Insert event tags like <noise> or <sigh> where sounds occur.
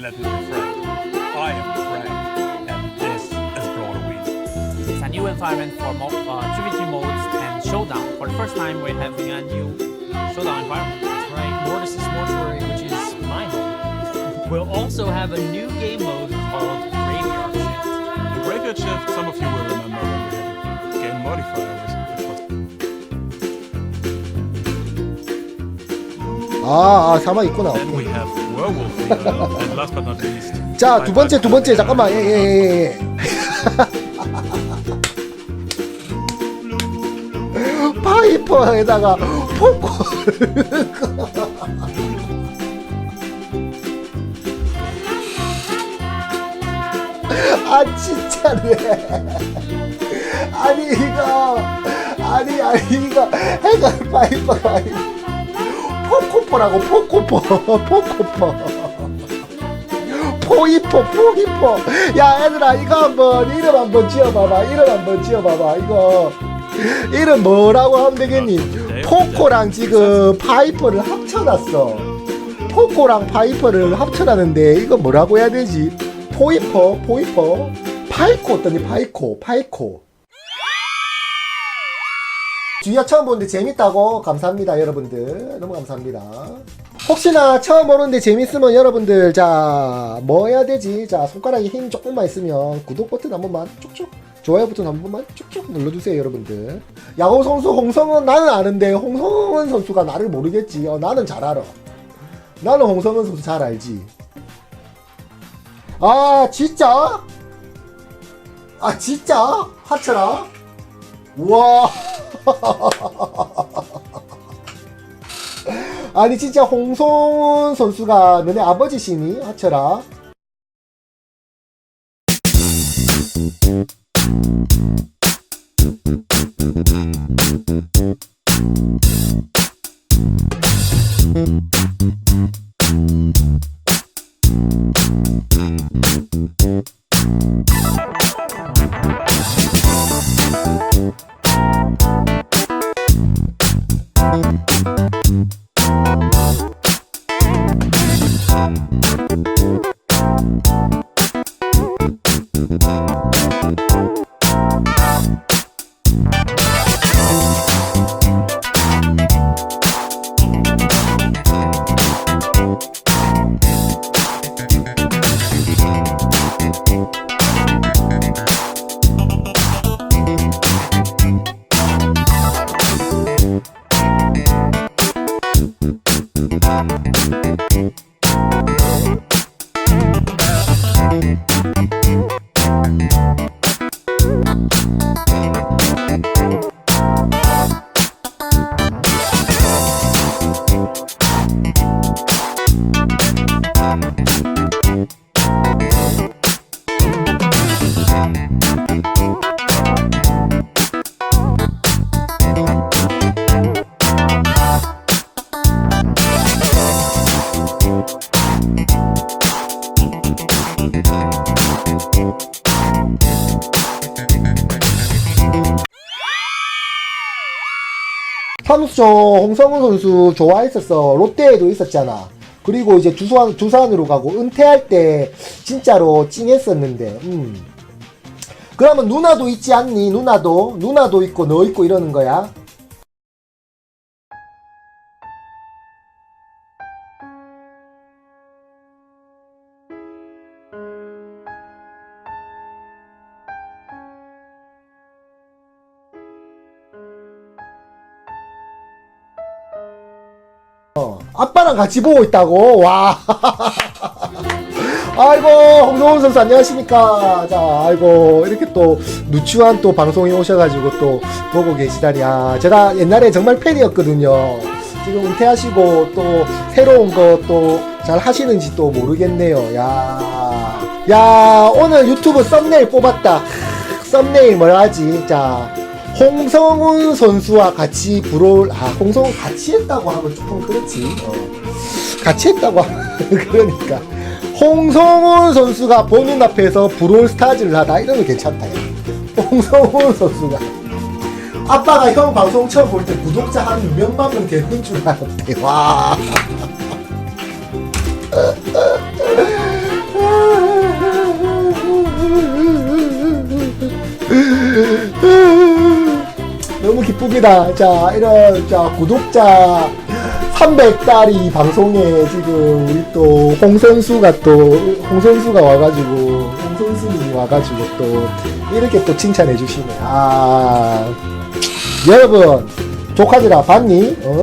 let me be frank. I am Frank, and this is brought a win. It's a new environment for mo- uh, 2v2 modes and Showdown. For the first time, we're having a new Showdown environment. That's right, Mortis' Mortuary, which is my home. We'll also have a new game mode 아, 아 사마 있구나. 자, 두 번째, 두 번째. 잠깐만. 예, 예, 예, 예. <laughs> 파이퍼에다가 포코. <laughs> 아, 진짜네. 아니, 이거. 아니, 아니, 이거. 해가 파이퍼가 아니 포코포라고, 포코포. <laughs> 포코포. 포이포 포이포. 야 얘들아 이거 한번 이름 한번 지어봐봐. 이름 한번 지어봐봐 이거. 이름 뭐라고 하면 되겠니? 포코랑 지금 파이퍼를 합쳐놨어. 포코랑 파이퍼를 합쳐놨는데 이거 뭐라고 해야 되지? 포이퍼 포이퍼. 파이코 어떠니? 파이코 파이코 주희야 처음 보는데 재밌다고. 감사합니다 여러분들. 너무 감사합니다. 혹시나 처음 보는데 재밌으면 여러분들 자 뭐 해야 되지? 자 손가락에 힘 조금만 있으면 구독 버튼 한 번만 쭉쭉 좋아요 버튼 한 번만 쭉쭉 눌러주세요 여러분들. 야구 선수 홍성은 나는 아는데 홍성은 선수가 나를 모르겠지. 어, 나는 잘 알아. 나는 홍성은 선수 잘 알지. 아 진짜? 아 진짜? 하철아 우와 <laughs> 아니 진짜 홍성훈 선수가 너네 아버지시니 하철아 삼수죠 홍성훈 선수 좋아했었어. 롯데에도 있었잖아. 그리고 이제 두산 두산으로 가고 은퇴할 때 진짜로 찡했었는데 음. 그러면 누나도 있지 않니? 누나도? 누나도 있고 너 있고 이러는 거야 아빠랑 같이 보고 있다고. 와. <laughs> 아이고 홍성훈 선수 안녕하십니까. 자 아이고 이렇게 또 누추한 또 방송에 오셔가지고 또 보고 계시다니. 아 제가 옛날에 정말 팬이었거든요. 지금 은퇴하시고 또 새로운 거 또 잘 하시는지 또 모르겠네요. 야, 야 오늘 유튜브 썸네일 뽑았다. 썸네일 뭐라 하지? 자 홍성훈 선수와 같이 브롤 아 홍성훈 같이 했다고 하면 조금 그렇지. 어. 같이 했다고 하면 <laughs> 그러니까. 홍성훈 선수가 보는 앞에서 브롤 스타즈를 하다. 이러면 괜찮다 야. 홍성훈 선수가. 아빠가 형 방송 처음 볼 때 구독자 한 몇만 명 되는 줄 알았대. 와 기쁩니다. 자, 이런, 자, 구독자 300달이 방송에 지금 우리 또 홍선수가 또, 홍선수가 와가지고, 홍선수님이 와가지고 또, 이렇게 또 칭찬해 주시네. 아, 여러분, 조카들아, 봤니? 어?